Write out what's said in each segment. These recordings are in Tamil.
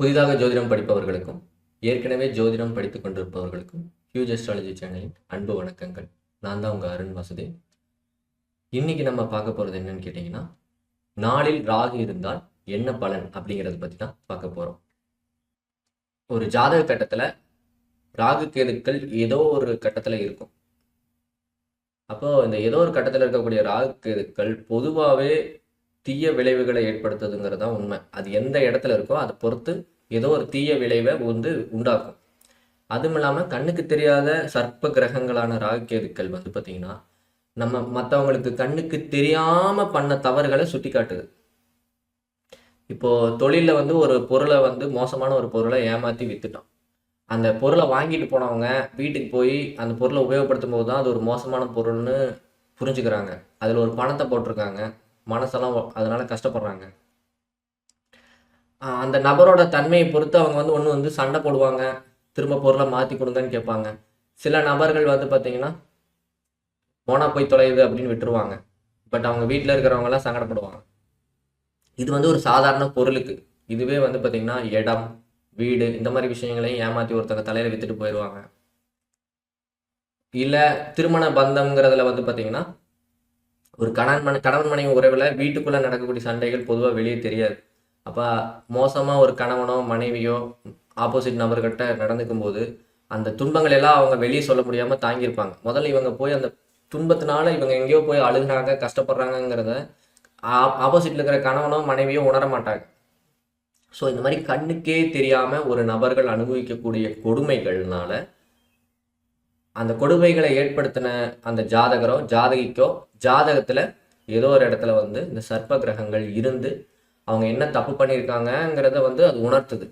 புதிதாக ஜோதிடம் படிப்பவர்களுக்கும் ஏற்கனவே ஜோதிடம் படித்துக் கொண்டிருப்பவர்களுக்கும் ஹியூஜ் அஸ்ட்ராலஜி சேனலின் அன்பு வணக்கங்கள். நான் தான் உங்கள் அருண் வசுதேவ். இன்னைக்கு நம்ம பார்க்க போகிறது என்னன்னு கேட்டிங்கன்னா நாளில் ராகு இருந்தால் என்ன பலன் அப்படிங்கிறத பற்றி தான் பார்க்க போகிறோம் ஒரு ஜாதக கட்டத்தில் ராகு கேதுக்கள் ஏதோ ஒரு கட்டத்தில் இருக்கும். அப்போ இந்த ஏதோ ஒரு கட்டத்தில் இருக்கக்கூடிய ராகு கேதுக்கள் பொதுவாகவே தீய விளைவுகளை ஏற்படுத்துதுங்கிறது தான் உண்மை. அது எந்த இடத்துல இருக்கோ அதை பொறுத்து ஏதோ ஒரு தீய விளைவை வந்து உண்டாக்கும். அதுவும் இல்லாமல் கண்ணுக்கு தெரியாத சர்ப்ப கிரகங்களான ராகுகேதுக்கள் வந்து பார்த்தீங்கன்னா நம்ம மற்றவங்களுக்கு கண்ணுக்கு தெரியாமல் பண்ண தவறுகளை சுட்டி காட்டுது இப்போ தொழிலில் வந்து ஒரு பொருளை வந்து மோசமான ஒரு பொருளை ஏமாற்றி வித்துட்டோம். அந்த பொருளை வாங்கிட்டு போனவங்க வீட்டுக்கு போய் அந்த பொருளை உபயோகப்படுத்தும் போது தான் அது ஒரு மோசமான பொருள்னு புரிஞ்சுக்கிறாங்க. அதில் ஒரு பணத்தை போட்டிருக்காங்க. மனசெல்லாம் அதனால கஷ்டப்படுறாங்க. அந்த நபரோட தன்மையை பொறுத்து அவங்க வந்து ஒன்று வந்து சண்டை போடுவாங்க. திரும்ப பொருளை மாற்றி கொடுங்கன்னு கேட்பாங்க. சில நபர்கள் வந்து பார்த்தீங்கன்னா போனால் போய் தொலையுது அப்படின்னு விட்டுருவாங்க. பட் அவங்க வீட்டில் இருக்கிறவங்கலாம் சங்கடப்படுவாங்க. இது வந்து ஒரு சாதாரண பொருளுக்கு. இதுவே வந்து பார்த்தீங்கன்னா இடம் வீடு இந்த மாதிரி விஷயங்களையும் ஏமாற்றி ஒருத்தங்க தலையில் விற்றுட்டு போயிடுவாங்க இல்லை திருமண பந்தம்ங்கிறதுல வந்து பார்த்தீங்கன்னா ஒரு கணவன் மனை கணவன் மனைவி உறவில் வீட்டுக்குள்ளே நடக்கக்கூடிய சண்டைகள் பொதுவாக வெளியே தெரியாது. அப்போ மோசமாக ஒரு கணவனோ மனைவியோ ஆப்போசிட் நபர்கிட்ட நடந்துக்கும் போது அந்த துன்பங்கள் எல்லாம் அவங்க வெளியே சொல்ல முடியாமல் தாங்கியிருப்பாங்க. முதல்ல இவங்க போய் அந்த துன்பத்தினால இவங்க எங்கேயோ போய் அழுகுறாங்க கஷ்டப்படுறாங்கங்கிறத ஆப்போசிட்டில் இருக்கிற கணவனோ மனைவியோ உணர மாட்டாங்க. ஸோ இந்த மாதிரி கண்ணுக்கே தெரியாமல் ஒரு நபர்கள் அனுபவிக்கக்கூடிய கொடுமைகள்னால அந்த கொடுமைகளை ஏற்படுத்தின அந்த ஜாதகரோ ஜாதகிக்கோ ஜாதகத்தில் ஏதோ ஒரு இடத்துல வந்து இந்த சர்ப்ப கிரகங்கள் இருந்து அவங்க என்ன தப்பு பண்ணியிருக்காங்கங்கிறத வந்து அது உணர்த்துது.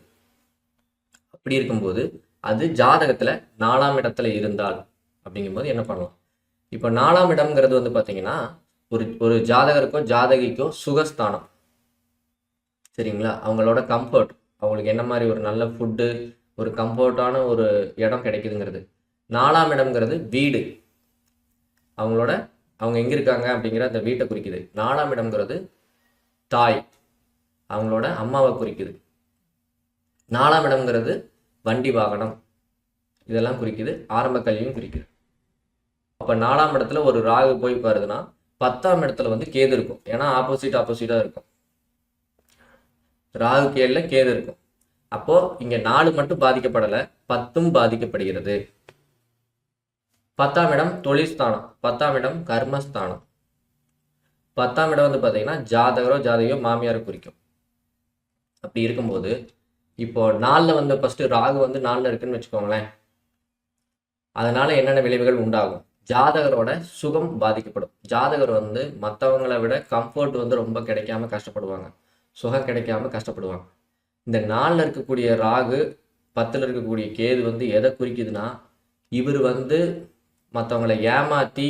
அப்படி இருக்கும்போது அது ஜாதகத்தில் நாலாம் இடத்துல இருந்தால் அப்படிங்கும்போது என்ன பண்ணலாம்? இப்போ நாலாம் இடம்ங்கிறது வந்து பார்த்தீங்கன்னா ஒரு ஒரு ஜாதகருக்கோ ஜாதகிக்கோ சுகஸ்தானம். சரிங்களா? அவங்களோட கம்ஃபர்ட் அவங்களுக்கு என்ன மாதிரி ஒரு நல்ல ஃபுட்டு ஒரு கம்ஃபர்ட்டான ஒரு இடம் கிடைக்குதுங்கிறது. நாலாம் இடம்ங்கிறது வீடு. அவங்களோட அவங்க எங்கே இருக்காங்க அப்படிங்கிற அந்த வீட்டை குறிக்குது. நாலாம் இடம்ங்கிறது தாய். அவங்களோட அம்மாவை குறிக்குது. நாலாம் இடம்ங்கிறது வண்டி வாகனம். இதெல்லாம் குறிக்குது. ஆரம்ப கல்வியும் குறிக்குது. அப்போ நாலாம் இடத்துல ஒரு ராகு போய் பாருதுன்னா பத்தாம் இடத்துல வந்து கேது இருக்கும். ஏன்னா ஆப்போசிட் ஆப்போசிட்டாக இருக்கும். ராகு கேள்ல கேது இருக்கும். அப்போ இங்க நாலு மட்டும் பாதிக்கப்படலை பத்தும் பாதிக்கப்படுகிறது. பத்தாம் இடம் தொழிற்ஸ்தானம் பத்தாம் இடம் கர்மஸ்தானம். பத்தாம் இடம் வந்து பார்த்தீங்கன்னா ஜாதகரோ ஜாதகையோ மாமியாரோ குறிக்கும். அப்படி இருக்கும்போது இப்போ நாளில் வந்து ஃபஸ்ட்டு ராகு வந்து நாளில் இருக்குன்னு வச்சுக்கோங்களேன். அதனால என்னென்ன விளைவுகள் உண்டாகும்? ஜாதகரோட சுகம் பாதிக்கப்படும். ஜாதகர் வந்து மற்றவங்களை விட கம்ஃபர்ட் வந்து ரொம்ப கிடைக்காம கஷ்டப்படுவாங்க. சுகம் கிடைக்காம கஷ்டப்படுவாங்க. இந்த நாளில் இருக்கக்கூடிய ராகு பத்தில் இருக்கக்கூடிய கேது வந்து எதை குறிக்குதுன்னா இவர் வந்து மற்றவங்களை ஏமாற்றி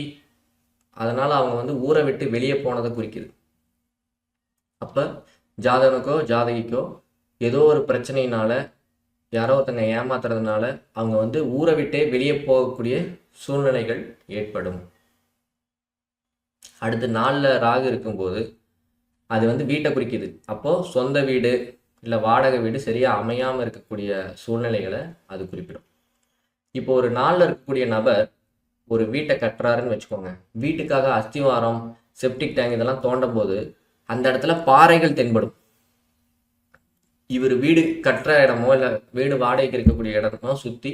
அதனால் அவங்க வந்து ஊரை விட்டு வெளியே போனதை குறிக்குது. அப்போ ஜாதகனுக்கோ ஜாதகிக்கோ ஏதோ ஒரு பிரச்சனையினால யாரோ ஒருத்தங்க ஏமாத்துறதுனால அவங்க வந்து ஊரை விட்டே வெளியே போகக்கூடிய சூழ்நிலைகள் ஏற்படும். அடுத்து நாளில் ராகு இருக்கும்போது அது வந்து வீட்டை குறிக்குது. அப்போது சொந்த வீடு இல்லை வாடகை வீடு சரியாக அமையாமல் இருக்கக்கூடிய சூழ்நிலைகளை அது குறிப்பிடும். இப்போ ஒரு நாளில் இருக்கக்கூடிய நபர் ஒரு வீட்டை கட்டுறாருன்னு வச்சுக்கோங்க. வீட்டுக்காக அஸ்திவாரம் செப்டிக் டேங்க் இதெல்லாம் தோண்டும் போது அந்த இடத்துல பாறைகள் தென்படும். இவர் வீடு கட்டுற இடமோ இல்லை வீடு வாடகைக்கு இருக்கக்கூடிய இடமோ சுற்றி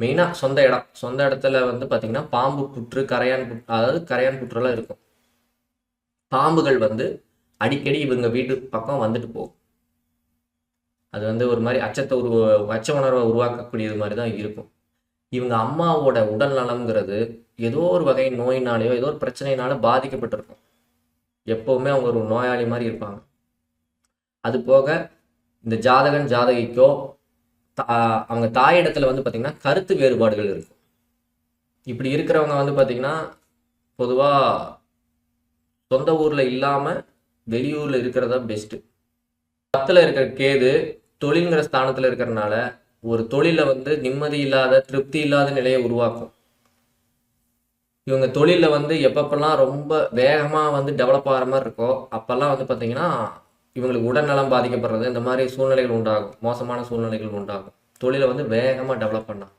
மெயினாக சொந்த இடம். சொந்த இடத்துல வந்து பார்த்திங்கன்னா பாம்பு புற்று கரையான் புற்று அதாவது கரையான் புற்றுலாம் இருக்கும். பாம்புகள் வந்து அடிக்கடி இவங்க வீட்டு பக்கம் வந்துட்டு போகும். அது வந்து ஒரு மாதிரி அச்சத்தை உருவ அச்ச உணர்வை உருவாக்கக்கூடியது மாதிரி தான் இருக்கும். இவங்க அம்மாவோட உடல் நலம்ங்கிறது ஏதோ ஒரு வகை நோயினாலேயோ ஏதோ ஒரு பிரச்சனையினால பாதிக்கப்பட்டிருக்கும். எப்போவுமே அவங்க ஒரு நோயாளி மாதிரி இருப்பாங்க. அது போக இந்த ஜாதகன் ஜாதகிக்கோ அவங்க தாயிடத்துல வந்து பார்த்திங்கன்னா கருத்து வேறுபாடுகள் இருக்கும் இப்படி இருக்கிறவங்க வந்து பார்த்திங்கன்னா பொதுவாக சொந்த ஊரில் இல்லாமல் வெளியூரில் இருக்கிறதா பெஸ்ட்டு பத்தில் இருக்கிற கேது தொழில்ங்கிற ஸ்தானத்தில் இருக்கிறனால ஒரு தொழிலில் வந்து நிம்மதி இல்லாத திருப்தி இல்லாத நிலையை உருவாக்கும். இவங்க தொழிலில் வந்து எப்பப்பெல்லாம் ரொம்ப வேகமாக வந்து டெவலப் ஆகிற மாதிரி இருக்கோ அப்போல்லாம் வந்து பார்த்திங்கன்னா இவங்களுக்கு உடல்நலம் பாதிக்கப்படுறது இந்த மாதிரி சூழ்நிலைகள் உண்டாகும். மோசமான சூழ்நிலைகள் உண்டாகும். தொழிலை வந்து வேகமாக டெவலப் பண்ணலாம்.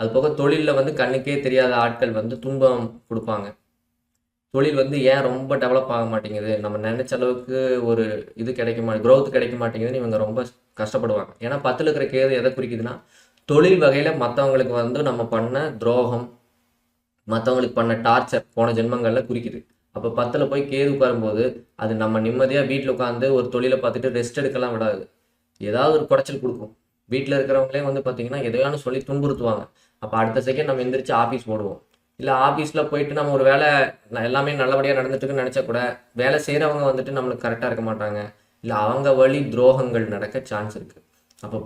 அது போக தொழிலில் வந்து கண்ணுக்கே தெரியாத ஆட்கள் வந்து துன்பம் கொடுப்பாங்க. தொழில் வந்து ஏன் ரொம்ப டெவலப் ஆக மாட்டேங்குது? நம்ம நினைச்ச அளவுக்கு ஒரு இது கிடைக்க மாட்டேங்குது க்ரோத் கிடைக்க மாட்டேங்குதுன்னு இவங்க ரொம்ப கஷ்டப்படுவாங்க. ஏன்னா பத்தில் இருக்கிற கேது எதை குறிக்குதுன்னா தொழில் வகையில் மற்றவங்களுக்கு வந்து நம்ம பண்ண துரோகம் மற்றவங்களுக்கு பண்ண டார்ச்சர் போன ஜென்மங்களில் குறிக்குது. அப்போ பத்தில் போய் கேது உட்காரும்போது அது நம்ம நிம்மதியாக வீட்டில் உட்காந்து ஒரு தொழிலை பார்த்துட்டு ரெஸ்ட் எடுக்கலாம் விடாது. ஏதாவது ஒரு குடைச்சல் கொடுக்கும். வீட்டில் இருக்கிறவங்களே வந்து பார்த்தீங்கன்னா எதையானு சொல்லி துன்புறுத்துவாங்க. அப்போ அடுத்த செகண்ட் நம்ம எந்திரிச்சு ஆஃபீஸ் போடுவோம் இல்லை ஆஃபீஸில் போயிட்டு நம்ம ஒரு வேலை எல்லாமே நல்லபடியாக நடந்துட்டுருக்குன்னு நினச்சா கூட வேலை செய்கிறவங்க வந்துட்டு நம்மளுக்கு கரெக்டாக இருக்க மாட்டாங்க. இல்லை அவங்க வழி துரோகங்கள் நடக்க சான்ஸ் இருக்குது அப்போ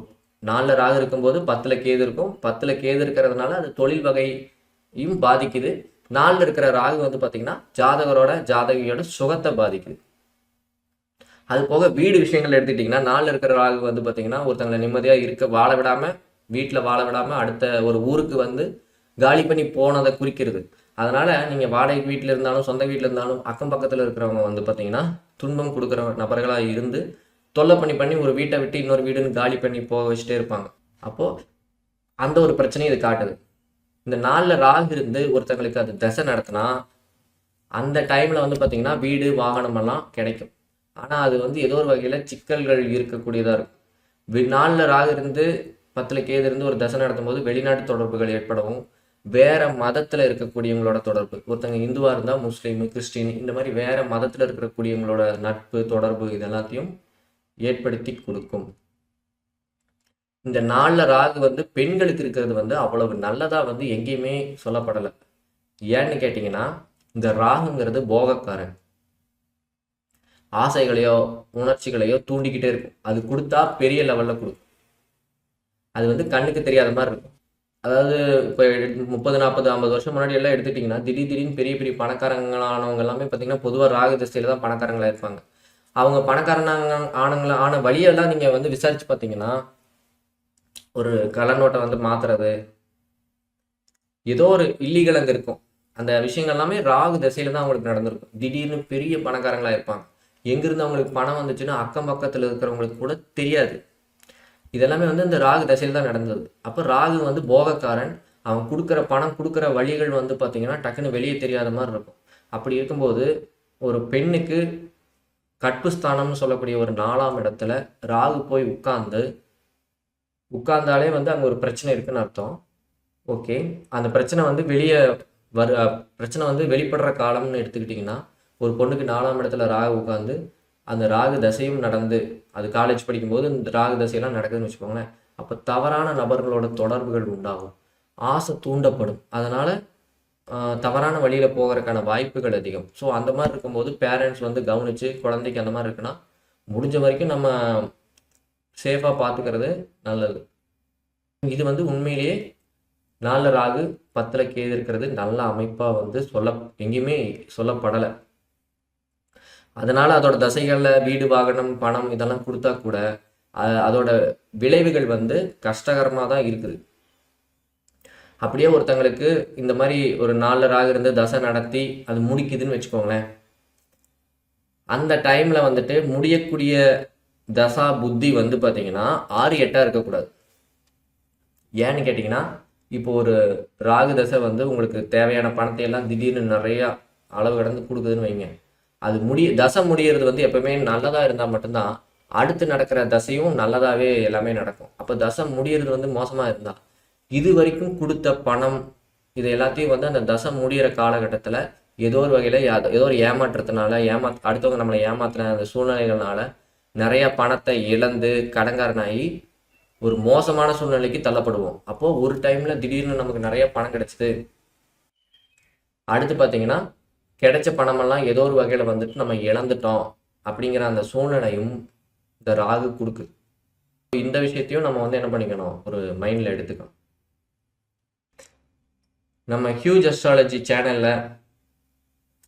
நாலில் ராகு இருக்கும்போது பத்தில் கேது இருக்கும். பத்தில் கேது இருக்கிறதுனால அது தொழில் வகையும் பாதிக்குது. நாலில் இருக்கிற ராகு வந்து பார்த்திங்கன்னா ஜாதகரோட ஜாதகியோட சுகத்தை பாதிக்குது. அது போக வீடு விஷயங்கள் எடுத்துக்கிட்டிங்கன்னா நாலில் இருக்கிற ராகு வந்து பார்த்தீங்கன்னா ஒருத்தங்களை நிம்மதியாக இருக்க வாழ விடாமல் வீட்டில் வாழ விடாமல் அடுத்த ஒரு ஊருக்கு வந்து காலி பண்ணி போனதை குறிக்கிறது. அதனால் நீங்கள் வாடகை வீட்டில் இருந்தாலும் சொந்த வீட்டில் இருந்தாலும் அக்கம் பக்கத்தில் இருக்கிறவங்க வந்து பார்த்தீங்கன்னா துன்பம் கொடுக்குற நபர்களாக இருந்து தொல்லை பண்ணி பண்ணி ஒரு வீட்டை விட்டு இன்னொரு வீடுன்னு காலி பண்ணி போக வச்சுட்டே இருப்பாங்க. அப்போது அந்த ஒரு பிரச்சனையும் இது காட்டுது. இந்த நாளில் ராகு இருந்து ஒருத்தங்களுக்கு அது தசை நடத்தினா அந்த டைமில் வந்து பார்த்தீங்கன்னா வீடு வாகனமெல்லாம் கிடைக்கும். ஆனால் அது வந்து ஏதோ ஒரு வகையில் சிக்கல்கள் இருக்கக்கூடியதாக இருக்கும். வி- நாளில் ராகு இருந்து பத்தில் கேது இருந்து ஒரு தசை நடத்தும் போது வெளிநாட்டு தொடர்புகள் ஏற்படவும் வேற மதத்தில் இருக்கக்கூடியவங்களோட தொடர்பு. ஒருத்தங்க இந்துவாக இருந்தால் முஸ்லீம் கிறிஸ்டின் இந்த மாதிரி வேற மதத்தில் இருக்கக்கூடியவங்களோட நட்பு தொடர்பு இது எல்லாத்தையும் ஏற்படுத்தி கொடுக்கும். இந்த நாளில் ராகு வந்து பெண்களுக்கு இருக்கிறது வந்து அவ்வளவு நல்லதாக வந்து எங்கேயுமே சொல்லப்படலை. ஏன்னு கேட்டிங்கன்னா இந்த ராகுங்கிறது போகக்காரன். ஆசைகளையோ உணர்ச்சிகளையோ தூண்டிக்கிட்டே இருக்கும். அது கொடுத்தா பெரிய லெவலில் கொடுக்கும். அது வந்து கண்ணுக்கு தெரியாத மாதிரி இருக்கும். அதாவது இப்போ முப்பது நாற்பது ஐம்பது வருஷம் முன்னாடி எல்லாம் எடுத்துட்டிங்கன்னா திடீர் திடீர்னு பெரிய பெரிய பணக்காரங்களானவங்க எல்லாமே பார்த்தீங்கன்னா பொதுவாக ராகு திசையில் தான் பணக்காரங்களாக இருப்பாங்க. அவங்க பணக்காரனாங்க ஆனங்கள ஆன வழியெல்லாம் நீங்கள் வந்து விசாரிச்சு பார்த்தீங்கன்னா ஒரு கலநோட்டை வந்து மாத்துறது ஏதோ ஒரு இல்லீகல் அங்கே இருக்கும். அந்த விஷயங்கள் எல்லாமே ராகு திசையில தான் அவங்களுக்கு நடந்திருக்கும். திடீர்னு பெரிய பணக்காரங்களாக இருப்பாங்க. எங்கிருந்து அவங்களுக்கு பணம் வந்துச்சுன்னா அக்கம் பக்கத்தில் இருக்கிறவங்களுக்கு கூட தெரியாது. இதெல்லாமே வந்து இந்த ராகு தசையில் தான் நடந்தது. அப்போ ராகு வந்து போகக்காரன் அவன் கொடுக்குற பணம் கொடுக்குற வழிகள் வந்து பார்த்திங்கன்னா டக்குன்னு வெளியே தெரியாத மாதிரி இருக்கும். அப்படி இருக்கும்போது ஒரு பெண்ணுக்கு கற்பு ஸ்தானம்னு சொல்லக்கூடிய ஒரு நாலாம் இடத்துல ராகு போய் உட்கார்ந்து உட்கார்ந்தாலே வந்து அங்கே ஒரு பிரச்சனை இருக்குன்னு அர்த்தம். ஓகே. அந்த பிரச்சனை வந்து வெளியே வரு பிரச்சனை வந்து வெளிப்படுற காலம்னு எடுத்துக்கிட்டிங்கன்னா ஒரு பொண்ணுக்கு நாலாம் இடத்துல ராகு உட்காந்து அந்த ராகு தசையும் நடந்து அது காலேஜ் படிக்கும்போது இந்த ராகு தசையெல்லாம் நடக்குதுன்னு வச்சுக்கோங்களேன். அப்போ தவறான நபர்களோட தொடர்புகள் உண்டாகும். ஆசை தூண்டப்படும். அதனால் தவறான வழியில் போகிறதுக்கான வாய்ப்புகள் அதிகம். ஸோ அந்த மாதிரி இருக்கும்போது பேரண்ட்ஸ் வந்து கவனித்து குழந்தைக்கு அந்த மாதிரி இருக்குன்னா முடிஞ்ச வரைக்கும் நம்ம சேஃபாக பார்த்துக்கிறது நல்லது. இது வந்து உண்மையிலேயே நாலு ராகு பத்தில் கேது இருக்கிறது நல்ல அமைப்பாக வந்து சொல்ல எங்கேயுமே சொல்லப்படலை. அதனால அதோட தசைகளில் வீடு வாகனம் பணம் இதெல்லாம் கொடுத்தா கூட அதோட விளைவுகள் வந்து கஷ்டகரமாக தான் இருக்குது. அப்படியே ஒருத்தங்களுக்கு இந்த மாதிரி ஒரு நாலு ராகு இருந்து தசை நடத்தி அது முடிக்குதுன்னு வச்சுக்கோங்களேன். அந்த டைமில் வந்துட்டு முடியக்கூடிய தசா புத்தி வந்து பார்த்தீங்கன்னா ஆறு எட்டாக இருக்கக்கூடாது. ஏன்னு கேட்டிங்கன்னா இப்போ ஒரு ராகு தசை வந்து உங்களுக்கு தேவையான பணத்தை எல்லாம் திடீர்னு நிறையா அளவு கடந்து கொடுக்குதுன்னு வைங்க. அது முடிய தசை முடியறது வந்து எப்பவுமே நல்லதாக இருந்தால் மட்டும்தான் அடுத்து நடக்கிற தசையும் நல்லதாகவே எல்லாமே நடக்கும். அப்போ தசை முடியறது வந்து மோசமாக இருந்தா இது வரைக்கும் கொடுத்த பணம் இது எல்லாத்தையும் வந்து அந்த தசை முடியிற காலகட்டத்தில் ஏதோ ஒரு வகையில் ஏதோ ஒரு ஏமாற்றத்தினால ஏமா அடுத்தவங்க நம்மளை ஏமாத்துற அந்த சூழ்நிலைகள்னால நிறைய பணத்தை இழந்து கடங்காரனாகி ஒரு மோசமான சூழ்நிலைக்கு தள்ளப்படுவோம். அப்போ ஒரு டைம்ல திடீர்னு நமக்கு நிறைய பணம் கிடைச்சது. அடுத்து பார்த்தீங்கன்னா கிடைச்ச பணமெல்லாம் ஏதோ ஒரு வகையில் வந்துட்டு நம்ம இழந்துட்டோம் அப்படிங்கிற அந்த சூழ்நிலையும் இந்த ராகு கொடுக்குது. இந்த விஷயத்தையும் நம்ம வந்து என்ன பண்ணிக்கணும்? ஒரு மைண்டில் எடுத்துக்கணும். நம்ம ஹியூஜ் அஸ்ட்ராலஜி சேனலில்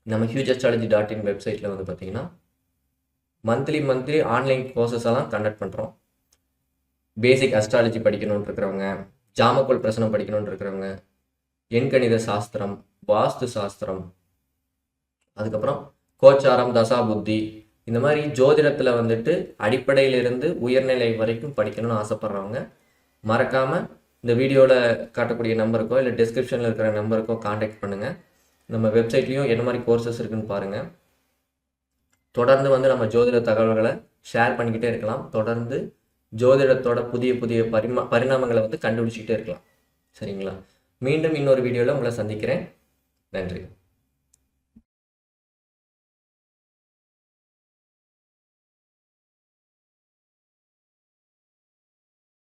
நம்ம ஹியூஜ் அஸ்ட்ராலஜி டாட் இன் வெப்சைட்டில் வந்து பார்த்தீங்கன்னா மந்த்லி மந்த்லி ஆன்லைன் கோர்சஸ் எல்லாம் கண்டக்ட் பண்ணுறோம் பேசிக் அஸ்ட்ராலஜி படிக்கணும்னு இருக்கிறவங்க ஜாமக்கோல் பிரசனம் படிக்கணும்னு இருக்கிறவங்க எண்கணித சாஸ்திரம் வாஸ்து சாஸ்திரம் அதுக்கப்புறம் கோச்சாரம் தசா புத்தி இந்த மாதிரி ஜோதிடத்தில் வந்துட்டு அடிப்படையிலிருந்து உயர்நிலை வரைக்கும் படிக்கணும்னு ஆசைப்பட்றவங்க மறக்காமல் இந்த வீடியோவில் காட்டக்கூடிய நம்பருக்கோ இல்லை டிஸ்கிரிப்ஷனில் இருக்கிற நம்பருக்கோ காண்டாக்ட் பண்ணுங்கள் நம்ம வெப்சைட்லேயும் என்ன மாதிரி கோர்சஸ் இருக்குன்னு பாருங்கள் தொடர்ந்து வந்து நம்ம ஜோதிட தகவல்களை ஷேர் பண்ணிக்கிட்டே இருக்கலாம். தொடர்ந்து ஜோதிடத்தோட புதிய புதிய பரிமா பரிணாமங்களை வந்து கண்டுபிடிச்சிக்கிட்டே இருக்கலாம். சரிங்களா? மீண்டும் இன்னொரு வீடியோவில் உங்களை சந்திக்கிறேன். நன்றி.